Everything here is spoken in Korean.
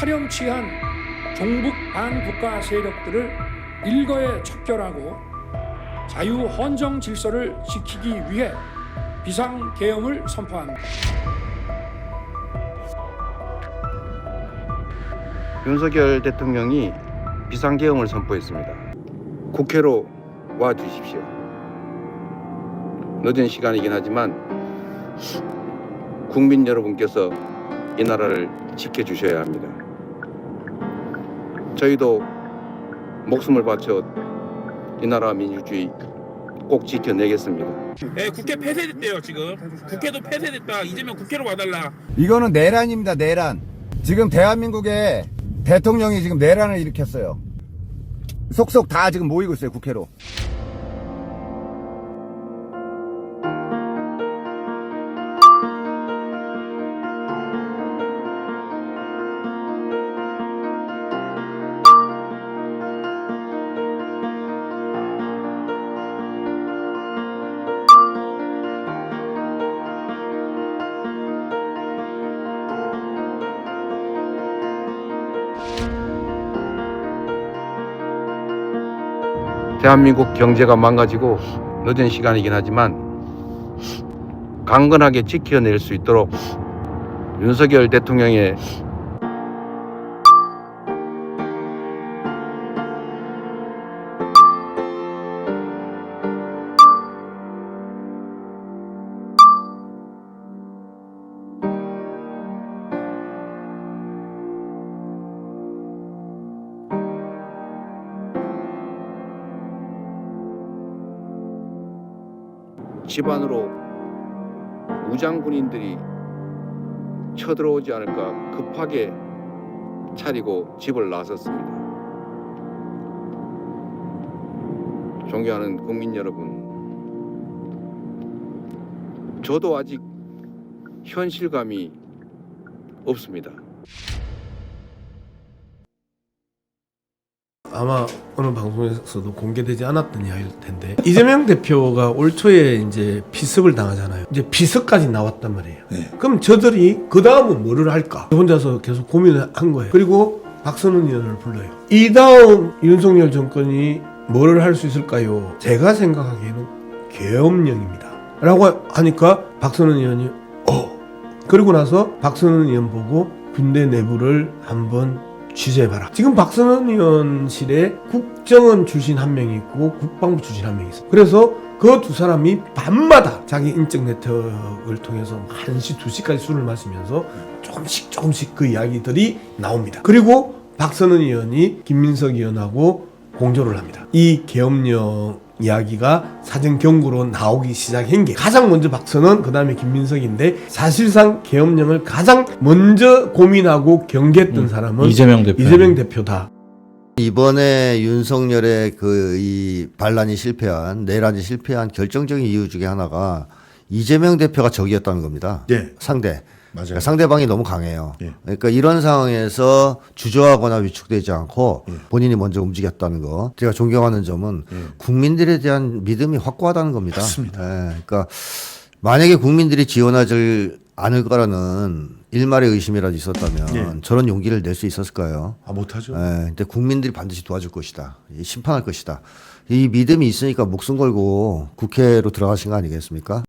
파렴치한 종북 반국가 세력들을 일거에 척결하고 자유 헌정 질서를 지키기 위해 비상 계엄을 선포합니다. 윤석열 대통령이 비상 계엄을 선포했습니다. 국회로 와 주십시오. 늦은 시간이긴 하지만 국민 여러분께서 이 나라를 지켜주셔야 합니다. 저희도 목숨을 바쳐 이 나라 민주주의 꼭 지켜내겠습니다. 예, 국회 폐쇄됐대요 지금. 국회도 폐쇄됐다. 이재명 국회로 와달라. 이거는 내란입니다, 내란. 지금 대한민국에 대통령이 지금 내란을 일으켰어요. 속속 다 지금 모이고 있어요, 국회로. 대한민국 경제가 망가지고 늦은 시간이긴 하지만 강건하게 지켜낼 수 있도록 윤석열 대통령의 집안으로 무장 군인들이 쳐들어오지 않을까 급하게 차리고 집을 나섰습니다. 존경하는 국민 여러분, 저도 아직 현실감이 없습니다. 아마 어느 방송에서도 공개되지 않았던 이야기일 텐데 이재명 대표가 올 초에 이제 비습을 당하잖아요. 이제 비습까지 나왔단 말이에요. 그럼 저들이 그 다음은 뭐를 할까? 혼자서 계속 고민을 한 거예요. 그리고 박선훈 의원을 불러요. 이 다음 윤석열 정권이 뭐를 할 수 있을까요? 제가 생각하기에는 계엄령입니다. 라고 하니까 박선훈 의원이 어 그리고 나서 박선훈 의원 보고 군대 내부를 한번 취재해봐라. 지금 박선원 의원실에 국정원 출신 한 명이 있고 국방부 출신 한 명이 있어. 그래서 그 두 사람이 밤마다 자기 인적 네트워크를 통해서 1시, 2시까지 술을 마시면서 조금씩 조금씩 그 이야기들이 나옵니다. 그리고 박선원 의원이 김민석 의원하고 공조를 합니다. 이 계엄령 이야기가 사전 경고로 나오기 시작한 게 가장 먼저 박선원 그 다음에 김민석인데 사실상 계엄령을 가장 먼저 고민하고 경계했던 사람은 이재명 대표. 이재명 대표다. 이번에 윤석열의 그 이 반란이 실패한 내란이 실패한 결정적인 이유 중에 하나가 이재명 대표가 적이었다는 겁니다. 예. 상대. 맞아요. 그러니까 상대방이 너무 강해요. 예. 그러니까 이런 상황에서 주저하거나 위축되지 않고 예. 본인이 먼저 움직였다는 거. 제가 존경하는 점은 국민들에 대한 믿음이 확고하다는 겁니다. 예. 맞습니다. 예. 그러니까 만약에 국민들이 지원하지 않을 거라는 일말의 의심이라도 있었다면 예. 저런 용기를 낼 수 있었을까요? 아 못하죠. 예, 근데 국민들이 반드시 도와줄 것이다. 이 심판할 것이다. 이 믿음이 있으니까 목숨 걸고 국회로 들어가신 거 아니겠습니까?